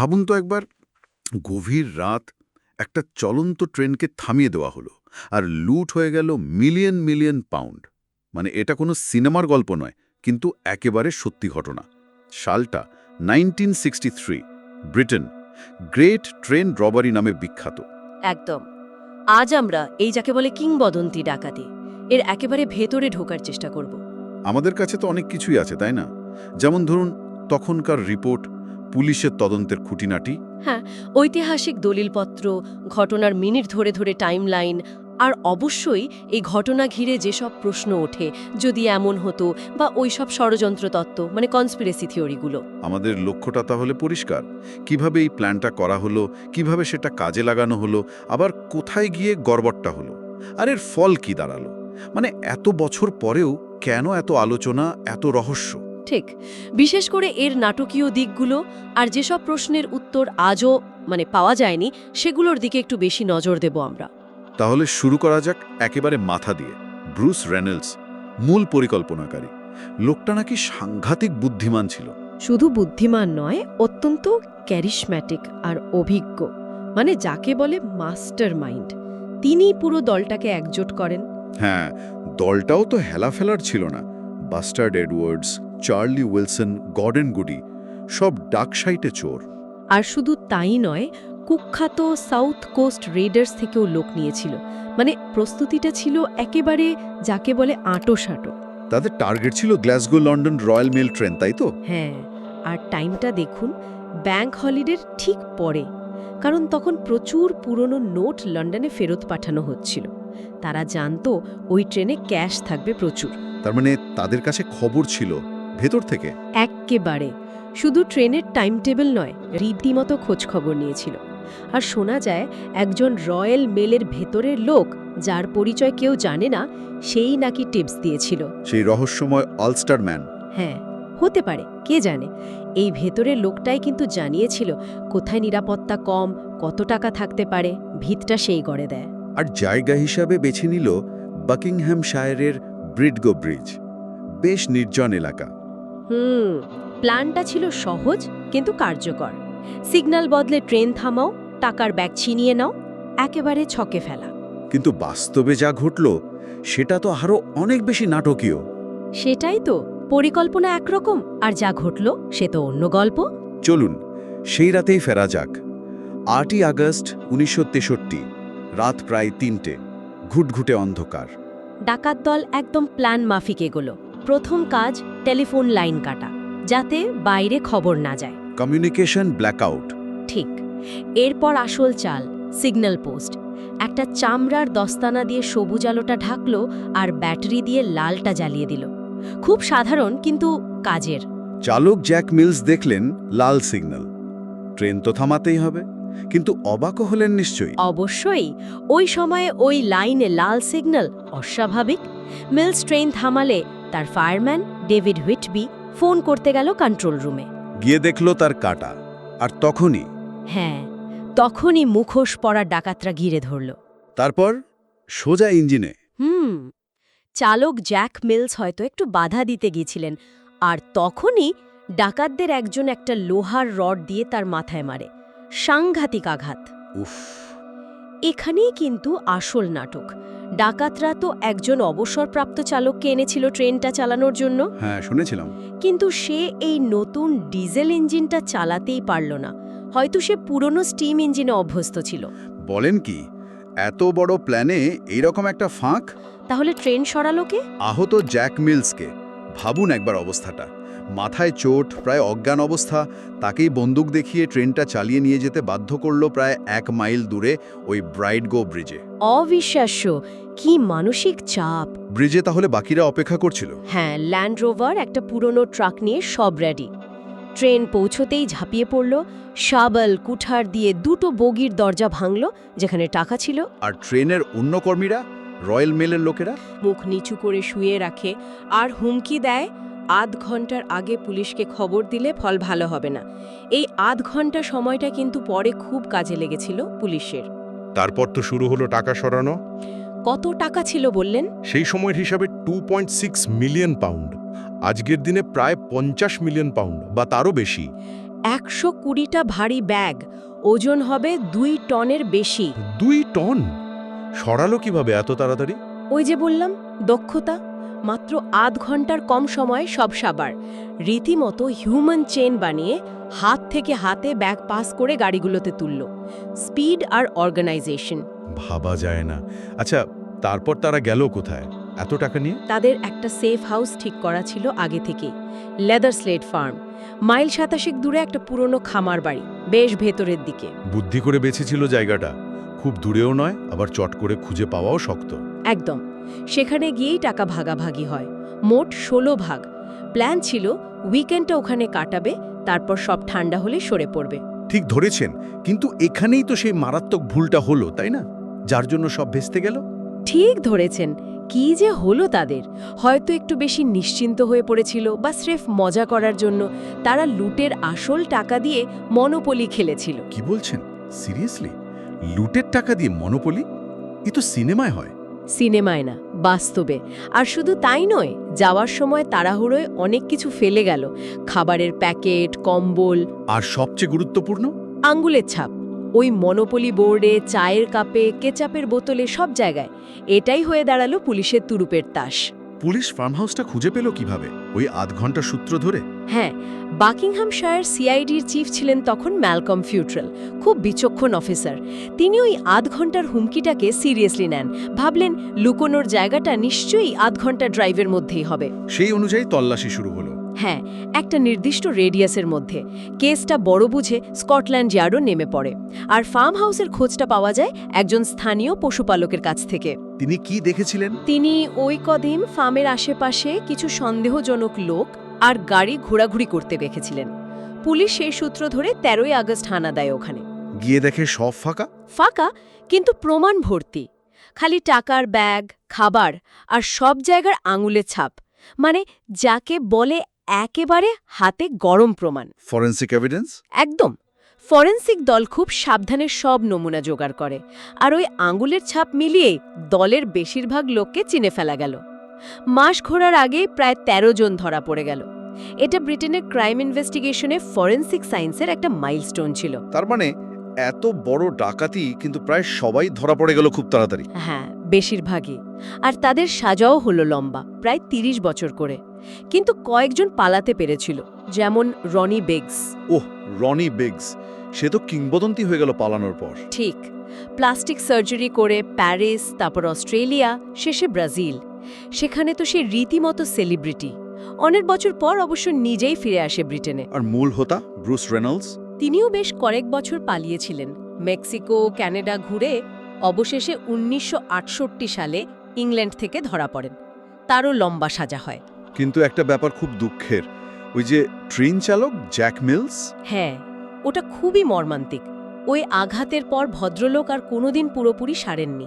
ভাবুন তো একবার গভীর রাত একটা চলন্ত ট্রেনকে থামিয়ে দেওয়া হলো আর লুট হয়ে গেল মিলিয়ন মিলিয়ন পাউন্ড। মানে এটা কোনো সিনেমার গল্প নয় কিন্তু একেবারে সত্যি ঘটনা। সালটা nineteen Britain Great Train Robbery নামে বিখ্যাত। একদম। আজ আমরা এই যাকে বলে কিংবদন্তি ডাকাতি এর একেবারে ভেতরে ঢোকার চেষ্টা করব। আমাদের কাছে তো অনেক কিছুই আছে তাই না? যেমন ধরুন তখনকার রিপোর্ট পুলিশের তদন্তের খুঁটিনাটি? হ্যাঁ ঐতিহাসিক দলিলপত্র ঘটনার মিনিট ধরে ধরে টাইমলাইন আর অবশ্যই এই ঘটনা ঘিরে যেসব প্রশ্ন ওঠে যদি এমন হতো বা ওইসব ষড়যন্ত্র তত্ত্ব মানে কনস্পিরেসি থিওরিগুলো আমাদের লক্ষ্যটা তাহলে পরিষ্কার। কীভাবে এই প্ল্যানটা করা হলো কীভাবে সেটা কাজে লাগানো হলো আবার কোথায় গিয়ে গড়বড়টা হলো আর এর ফল কি দাঁড়াল? মানে এত বছর পরেও কেন এত আলোচনা এত রহস্য? ঠিক বিশেষ করে এর নাটকীয় দিকগুলো আর যেসব প্রশ্নের উত্তর আজও মানে পাওয়া যায়নি সেগুলোর দিকে একটু বেশি নজর দেব আমরা। তাহলে শুরু করা যাক একেবারে মাথা দিয়ে। ব্রুস রেনেলস মূল পরিকল্পনাকারী। লোকটা নাকি সাংঘাতিক বুদ্ধিমান ছিল। শুধু বুদ্ধিমান নয় অত্যন্ত ক্যারিশম্যাটিক আর অভিজ্ঞ। মানে যাকে বলে মাস্টার মাইন্ড। তিনি পুরো দলটাকে একজোট করেন। হ্যাঁ দলটাও তো হেলাফেলার ছিল না। Buster Edwards Charlie Wilson Gordon Goody সব ডাকসাইটে চোর। আর শুধু তাই নয় কুখ্যাত সাউথ কোস্ট রেডার্স থেকেও লোক নিয়েছিল। মানে প্রস্তুতিটা ছিল একেবারে যাকে বলে আঁটো সাঁটো তাদের টার্গেট ছিল Glasgow London Royal Mail train তাই তো? হ্যাঁ আর টাইমটা দেখুন ব্যাংক হলিডের ঠিক পরে কারণ তখন প্রচুর পুরনো নোট লন্ডনে ফেরত পাঠানো হচ্ছিল। তারা জানতো ওই ট্রেনে ক্যাশ থাকবে প্রচুর। তার মানে তাদের কাছে খবর ছিল ভেতর থেকে। এক্কেবারে। শুধু ট্রেনের টাইম টেবিল নয় রীতিমতো খোঁজখবর নিয়েছিল। আর শোনা যায় একজন রয়্যাল মেলের ভেতরের লোক যার পরিচয় কেউ জানে না সেই নাকি টিপস দিয়েছিল। সেই রহস্যময় অলস্টার ম্যান। হ্যাঁ হতে পারে কে জানে? এই ভেতরের লোকটাই কিন্তু জানিয়েছিল কোথায় নিরাপত্তা কম কত টাকা থাকতে পারে ভিতটা সেই গড়ে দেয়। আর জায়গা হিসাবে বেছে নিল বাকিংহ্যাম শায়ারের ব্রিডগো ব্রিজ। বেশ নির্জন এলাকা। হুম প্ল্যানটা ছিল সহজ কিন্তু কার্যকর। সিগন্যাল বদলে ট্রেন থামাও টাকার ব্যাগ ছিনিয়ে নাও একেবারে ছকে ফেলা। কিন্তু বাস্তবে যা ঘটল সেটা তো আরও অনেক বেশি নাটকীয়। সেটাই তো পরিকল্পনা একরকম আর যা ঘটল সে তো অন্য গল্প। চলুন সেই রাতেই ফেরা যাক। আটই আগস্ট উনিশশো তেষট্টি রাত প্রায় তিনটে ঘুটঘুটে অন্ধকার। ডাকাত দল একদম প্ল্যান মাফিক এগোলো। প্রথম কাজ টেলিফোন লাইন কাটা যাতে বাইরে খবর না যায়। কমিউনিকেশন ব্ল্যাকআউট ঠিক। এরপর আসল চাল সিগন্যাল পোস্ট একটা চামড়ার দস্তানা দিয়ে সবুজ আলোটা ঢাকলো আর ব্যাটারি দিয়ে লালটা জ্বালিয়ে দিল। খুব সাধারণ কিন্তু কাজের। চালক জ্যাক মিলস দেখলেন লাল সিগন্যাল ট্রেন তো থামাতেই হবে কিন্তু অবাকও হলেন নিশ্চয়ই। অবশ্যই। ওই সময়ে ওই লাইনে লাল সিগন্যাল অস্বাভাবিক। মিলস ট্রেন থামালে তার ফায়ারম্যান ডেভিড হুইটবি ফোন করতে গেল কন্ট্রোল রুমে গিয়ে দেখল তার কাটা আর তখনই? হ্যাঁ তখনই মুখোশ পরা ডাকাতরা ঘিরে ধরল। তারপর? সোজা ইঞ্জিনে। হুম চালক জ্যাক মিলস হয়তো একটু বাধা দিতে গিয়েছিলেন আর তখনই ডাকাতদের একজন একটা লোহার রড দিয়ে তার মাথায় মারে। সাংঘাতিক আঘাত। উফ। এখানেই কিন্তু আসল নাটক। ডাকাতরা তো একজন অবসরপ্রাপ্ত চালককে এনেছিল ট্রেনটা চালানোর জন্য। হ্যাঁ শুনেছিলাম। কিন্তু সে এই নতুন ডিজেল ইঞ্জিনটা চালাতেই পারল না। হয়তো সে পুরনো স্টিম ইঞ্জিনে অভ্যস্ত ছিল। বলেন কি এত বড় প্ল্যানে এইরকম একটা ফাঁক? তাহলে ট্রেন সরালো কে? আহত জ্যাক মিলসকে। ভাবুন একবার অবস্থাটা। মাথায় চোট প্রায় অজ্ঞান অবস্থা তাকেই বন্দুক দেখিয়ে ট্রেনটা চালিয়ে নিয়ে যেতে বাধ্য করল প্রায় এক মাইল দূরে ওই ব্রাইড গো ব্রিজে। অবিশ্বাস্য কি মানসিক চাপ। ব্রিজে তাহলে বাকিরা অপেক্ষা করছিল? হ্যাঁ ল্যান্ড রোভার একটা পুরনো ট্রাক নিয়ে সব রেডি ট্রেন পৌঁছতেই ঝাঁপিয়ে পড়ল শাবল কুঠার দিয়ে দুটো বগির দরজা ভাঙল যেখানে টাকা ছিল। আর ট্রেনের অন্য কর্মীরা রয়্যাল মেলের লোকেরা? মুখ নিচু করে শুয়ে রাখে আর হুমকি দেয় আধ ঘণ্টার আগে পুলিশকে খবর দিলে ফল ভালো হবে না। এই আধ ঘণ্টা সময়টা কিন্তু পরে খুব কাজে লেগেছিল পুলিশের। তারপর তো শুরু হলো টাকা সরানো। কত টাকা ছিল বললেন? সেই সময়ের হিসাবে টু মিলিয়ন পাউন্ড আজকের দিনে প্রায় পঞ্চাশ মিলিয়ন পাউন্ড বা তারও বেশি। একশো কুড়িটা ভারী ব্যাগ ওজন হবে দুই টনের বেশি। দুই টন? সরালো কীভাবে এত তাড়াতাড়ি? ওই যে বললাম দক্ষতা। মাত্র আধ ঘণ্টার কম সময়ে সব সাবার। রীতিমতো হিউম্যান চেন বানিয়ে হাত থেকে হাতে ব্যাগ পাস করে গাড়িগুলোতে তুলল। স্পিড আর অর্গানাইজেশন ভাবা যায় না। আচ্ছা তারপর তারা গেল কোথায়? এত টাকা নিয়ে? তাদের একটা সেফ হাউস ঠিক করা ছিল আগে থেকে লেদার স্লেট ফার্ম মাইল সাতাশেক দূরে একটা পুরনো খামার বাড়ি বেশ ভেতরের দিকে। বুদ্ধি করে বেছেছিল জায়গাটা। খুব দূরেও নয় আবার চট করে খুঁজে পাওয়াও শক্ত। একদম। সেখানে গিয়েই টাকা ভাগাভাগি হয়। মোট ষোলো ভাগ। প্ল্যান ছিল উইকেন্ডটা ওখানে কাটাবে তারপর সব ঠান্ডা হলে সরে পড়বে। ঠিক ধরেছেন কিন্তু এখানেই তো সেই মারাত্মক ভুলটা হলো তাই না? যার জন্য সব ভেস্তে গেল? ঠিক ধরেছেন। কি যে হলো তাদের? হয়তো একটু বেশি নিশ্চিন্ত হয়ে পড়েছিল বা স্রেফ মজা করার জন্য তারা লুটের আসল টাকা দিয়ে মনোপলি খেলেছিল। কি বলছেন? সিরিয়াসলি? লুটের টাকা দিয়ে মনোপলি? এ তো সিনেমায় হয়। সিনেমায় না বাস্তবে। আর শুধু তাই নয় যাওয়ার সময় তাড়াহুড়োয় অনেক কিছু ফেলে গেল। খাবারের প্যাকেট কম্বল। আর সবচেয়ে গুরুত্বপূর্ণ? আঙ্গুলের ছাপ। ওই মনোপলি বোর্ডে চায়ের কাপে কেচাপের বোতলে সব জায়গায়। এটাই হয়ে দাঁড়াল পুলিশের তুরুপের তাস। পুলিশ ফার্ম হাউসটা খুঁজে পেল কীভাবে? ওই আধ ঘণ্টা সূত্র ধরে? হ্যাঁ বাকিংহামশায়ার সিআইডির চিফ ছিলেন তখন ম্যালকম ফিউট্রাল খুব বিচক্ষণ অফিসার। তিনি ওই আধ ঘণ্টার হুমকিটাকে সিরিয়াসলি নেন। ভাবলেন লুকোনোর জায়গাটা নিশ্চয়ই আধ ঘণ্টা ড্রাইভের মধ্যেই হবে। সেই অনুযায়ী তল্লাশি শুরু হলো। হ্যাঁ একটা নির্দিষ্ট রেডিয়াসের মধ্যে। কেসটা বড় বুঝে স্কটল্যান্ড ইয়ার্ডও নেমে পড়ে। আর ফার্ম হাউসের খোঁজটা পাওয়া যায় একজন স্থানীয় পশুপালকের কাছ থেকে। তিনি কি দেখেছিলেন? তিনি ওই কদিন ফার্মের আশেপাশে কিছু সন্দেহজনক লোক আর গাড়ি ঘোরাঘুরি করতে দেখেছিলেন। পুলিশ সেই সূত্র ধরে তেরোই আগস্ট হানা দেয় ওখানে। গিয়ে দেখে সব ফাঁকা? ফাঁকা কিন্তু প্রমাণ ভর্তি। খালি টাকার ব্যাগ খাবার আর সব জায়গার আঙুলের ছাপ। মানে যাকে বলে একেবারে হাতে গরম প্রমাণ। ফরেন্সিক এভিডেন্স একদম। ফরেন্সিক দল খুব সাবধানে সব নমুনা জোগাড় করে আর ওই আঙুলের ছাপ মিলিয়ে দলের বেশিরভাগ লোককে চিনে ফেলা গেল। মাস ঘোরার আগেই প্রায় ১৩ জন ধরা পড়ে গেল। এটা ব্রিটেনের ক্রাইম ইনভেস্টিগেশনে ফরেন্সিক সায়েন্সের একটা মাইলস্টোন ছিল। তার মানে এত বড় ডাকাতি কিন্তু প্রায় সবাই ধরা পড়ে গেল খুব তাড়াতাড়ি। হ্যাঁ বেশিরভাগই। আর তাদের সাজাও হলো লম্বা প্রায় ৩০ বছর করে। কিন্তু কয়েকজন পালাতে পেরেছিল যেমন রনি বেগস। ওহ রনি বেগস সে তো কিংবদন্তি হয়ে গেল পালানোর পর। ঠিক প্লাস্টিক সার্জারি করে প্যারিস তারপর অস্ট্রেলিয়া শেষে ব্রাজিল। সেখানে তো সে রীতিমতো সেলিব্রিটি। অনেক বছর পর অবশ্য নিজেই ফিরে আসে ব্রিটেনে। আর মূল হোতা ব্রুস রেনল্ডস? তিনিও বেশ কয়েক বছর পালিয়েছিলেন। মেক্সিকো ক্যানাডা ঘুরে অবশেষে উনিশশো আটষট্টি সালে ইংল্যান্ড থেকে ধরা পড়েন। তারও লম্বা সাজা হয়। কিন্তু একটা ব্যাপার খুব দুঃখের ওই যে ট্রেন চালক জ্যাক মিলস? হ্যাঁ ওটা খুবই মর্মান্তিক। ওই আঘাতের পর ভদ্রলোক আর কোনোদিন পুরোপুরি সারেননি।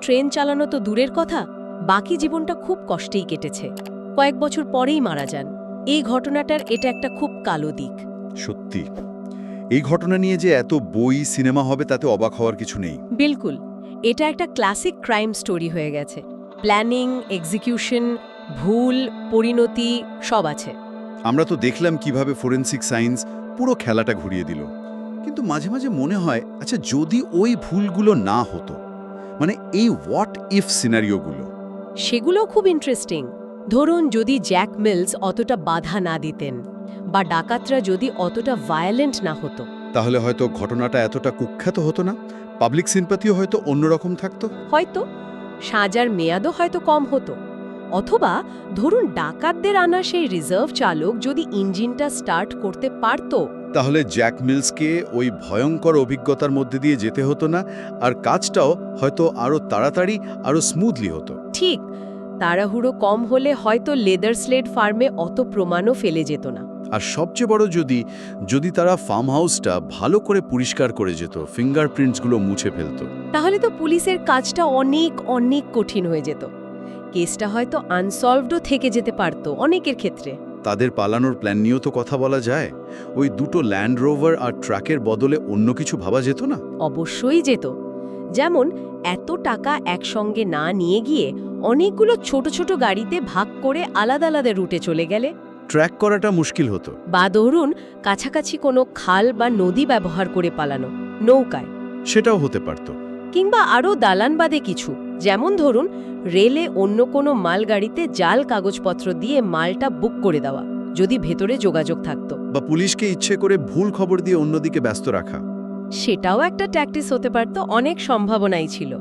ট্রেন চালানো তো দূরের কথা বাকি জীবনটা খুব কষ্টেই কেটেছে। কয়েক বছর পরেই মারা যান। এই ঘটনাটার এটা একটা খুব কালো দিক। সত্যি। এই ঘটনা নিয়ে যে এত বই সিনেমা হবে তাতে অবাক হওয়ার কিছু নেই। বিলকুল। এটা একটা ক্লাসিক ক্রাইম স্টোরি হয়ে গেছে। প্ল্যানিং এক্সিকিউশন ভুল পরিণতি সব আছে। আমরা তো দেখলাম কীভাবে ফরেন্সিক সায়েন্স পুরো খেলাটা ঘুরিয়ে দিল। কিন্তু মাঝে মাঝে মনে হয় আচ্ছা যদি ওই ভুলগুলো না হতো মানে এই হোয়াট ইফ সিনারিওগুলো সেগুলো খুব ইন্টারেস্টিং ধরুন যদি জ্যাক মিলস অতটা বাধা না দিতেন বা ডাকাতরা যদি অতটা ভায়োলেন্ট না হতো। তাহলে হয়তো ঘটনাটা এতটা কুখ্যাত হতো না? পাবলিক সিম্পাথিও হয়তো অন্যরকম থাকতো? হয়তো। সাজার মেয়াদও হয়তো কম হতো। অথবা ধরুন ডাকাতদের আনা সেই রিজার্ভ চালক যদি ইঞ্জিনটা স্টার্ট করতে পারত। তাহলে জ্যাক মিলসকে ওই ভয়ঙ্কর অভিজ্ঞতার মধ্যে দিয়ে যেতে হতো না? আর কাজটাও হয়তো আরও তাড়াতাড়ি আরও স্মুথলি হতো। ঠিক। তাড়াহুড়ো কম হলে হয়তো লেদার স্লেড ফার্মে অত প্রমাণও ফেলে যেত না। আর সবচেয়ে বড় যদি যদি তারা ফার্ম হাউসটা ভালো করে পরিষ্কার করে যেত ফিঙ্গারপ্রিন্টসগুলো মুছে ফেলতো। তাহলে তো পুলিশের কাজটা অনেক অনেক কঠিন হয়ে যেত। কেসটা হয়তো আনসলভডও থেকে যেতে পারত অনেকের ক্ষেত্রে। তাদের পালানোর প্ল্যান নিয়েও তো কথা বলা যায়। ওই দুটো ল্যান্ড রোভার আর ট্রাকের বদলে অন্য কিছু ভাবা যেত না? অবশ্যই যেত। যেমন এত টাকা একসঙ্গে না নিয়ে গিয়ে অনেকগুলো ছোট ছোট গাড়িতে ভাগ করে আলাদা আলাদা রুটে চলে গেলে। ট্র্যাক করাটা মুশকিল হতো। বা ধরুন কাছাকাছি কোনো খাল বা নদী ব্যবহার করে পালানো নৌকায়। সেটাও হতে পারত। কিংবা আরও দালানবাদে কিছু যেমন ধরুন রেলে অন্য কোনো মালগাড়িতে জাল কাগজপত্র দিয়ে মালটা বুক করে দেওয়া যদি ভেতরে যোগাযোগ থাকতো। বা পুলিশকে ইচ্ছে করে ভুল খবর দিয়ে অন্যদিকে ব্যস্ত রাখা। সেটাও একটা ট্যাকটিস হতে পারত অনেক সম্ভাবনাই ছিল।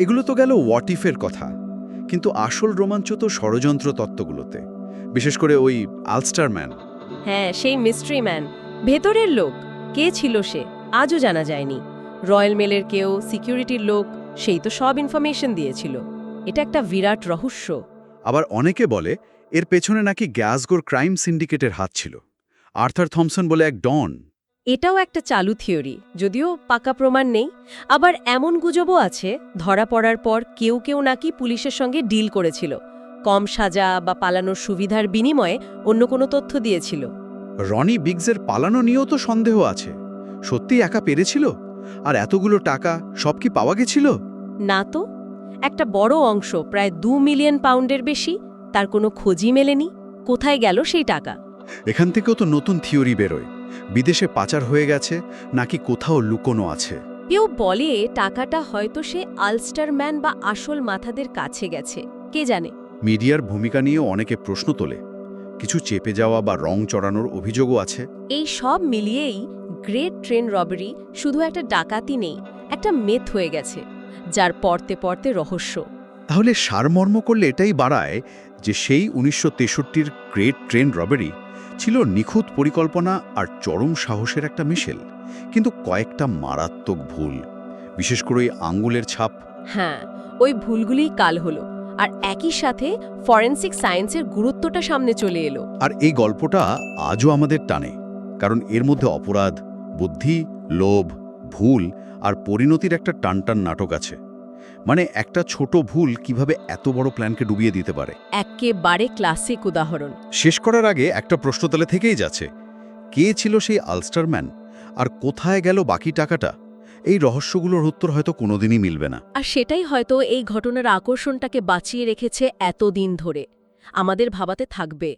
এগুলো তো গেল ওয়াটিফের কথা। কিন্তু আসল রোমাঞ্চ তো ষড়যন্ত্র তত্ত্বগুলোতে। বিশেষ করে ওই আলস্টার ম্যান। হ্যাঁ সেই মিস্ট্রি ম্যান। ভেতরের লোক কে ছিল সে আজও জানা যায়নি। রয়্যাল মেলের কেউ সিকিউরিটির লোক সেই তো সব ইনফরমেশন দিয়েছিল। এটা একটা বিরাট রহস্য। আবার অনেকে বলে এর পেছনে নাকি গ্যাসগোর ক্রাইম সিন্ডিকেটের হাত ছিল। আর্থার থমসন বলে এক ডন। এটাও একটা চালু থিওরি যদিও পাকা প্রমাণ নেই। আবার এমন গুজবও আছে ধরা পড়ার পর কেউ কেউ নাকি পুলিশের সঙ্গে ডিল করেছিল। কম সাজা বা পালানোর সুবিধার বিনিময়ে অন্য কোনো তথ্য দিয়েছিল। রনি বিগসের পালানো নিয়েও তো সন্দেহ আছে। সত্যি একা পেরেছিল? আর এতগুলো টাকা সব কি পাওয়া গেছিল? না তো। একটা বড় অংশ প্রায় দু মিলিয়ন পাউন্ডের বেশি তার কোনো খোঁজই মেলেনি। কোথায় গেল সেই টাকা? এখান থেকেও তো নতুন থিওরি বেরোয়। বিদেশে পাচার হয়ে গেছে নাকি কোথাও লুকোনো আছে? কেউ বলে টাকাটা হয়তো সে আলস্টারম্যান বা আসল মাথাদের কাছে গেছে কে জানে? মিডিয়ার ভূমিকা নিয়েও অনেকে প্রশ্ন তোলে। কিছু চেপে যাওয়া বা রং চড়ানোর অভিযোগও আছে। এই সব মিলিয়েই গ্রেট ট্রেন রবারি শুধু একটা ডাকাতি নেই একটা মেথ হয়ে গেছে যার পরতে পড়তে রহস্য। তাহলে সারমর্ম করলে এটাই বাড়ায় যে সেই উনিশশো তেষট্টির গ্রেট ট্রেন রবারি ছিল নিখুঁত পরিকল্পনা আর চরম সাহসের একটা মিশেল কিন্তু কয়েকটা মারাত্মক ভুল। বিশেষ করে ওই আঙ্গুলের ছাপ। হ্যাঁ ওই ভুলগুলিই কাল হলো। আর একই সাথে ফরেন্সিক সায়েন্সের গুরুত্বটা সামনে চলে এলো। আর এই গল্পটা আজও আমাদের টানে কারণ এর মধ্যে অপরাধ বুদ্ধি লোভ ভুল আর পরিণতির একটা টানটান নাটক আছে। মানে একটা ছোট ভুল কীভাবে এত বড় প্ল্যানকে ডুবিয়ে দিতে পারে? একেবারে ক্লাসিক উদাহরণ। শেষ করার আগে একটা প্রশ্ন তাহলে থেকেই যাচ্ছে কে ছিল সেই আলস্টারম্যান আর কোথায় গেল বাকি টাকাটা? এই রহস্যগুলোর উত্তর হয়তো কোনোদিনই মিলবে না। আর সেটাই হয়তো এই ঘটনার আকর্ষণটাকে বাঁচিয়ে রেখেছে এতদিন ধরে। আমাদের ভাবাতে থাকবে।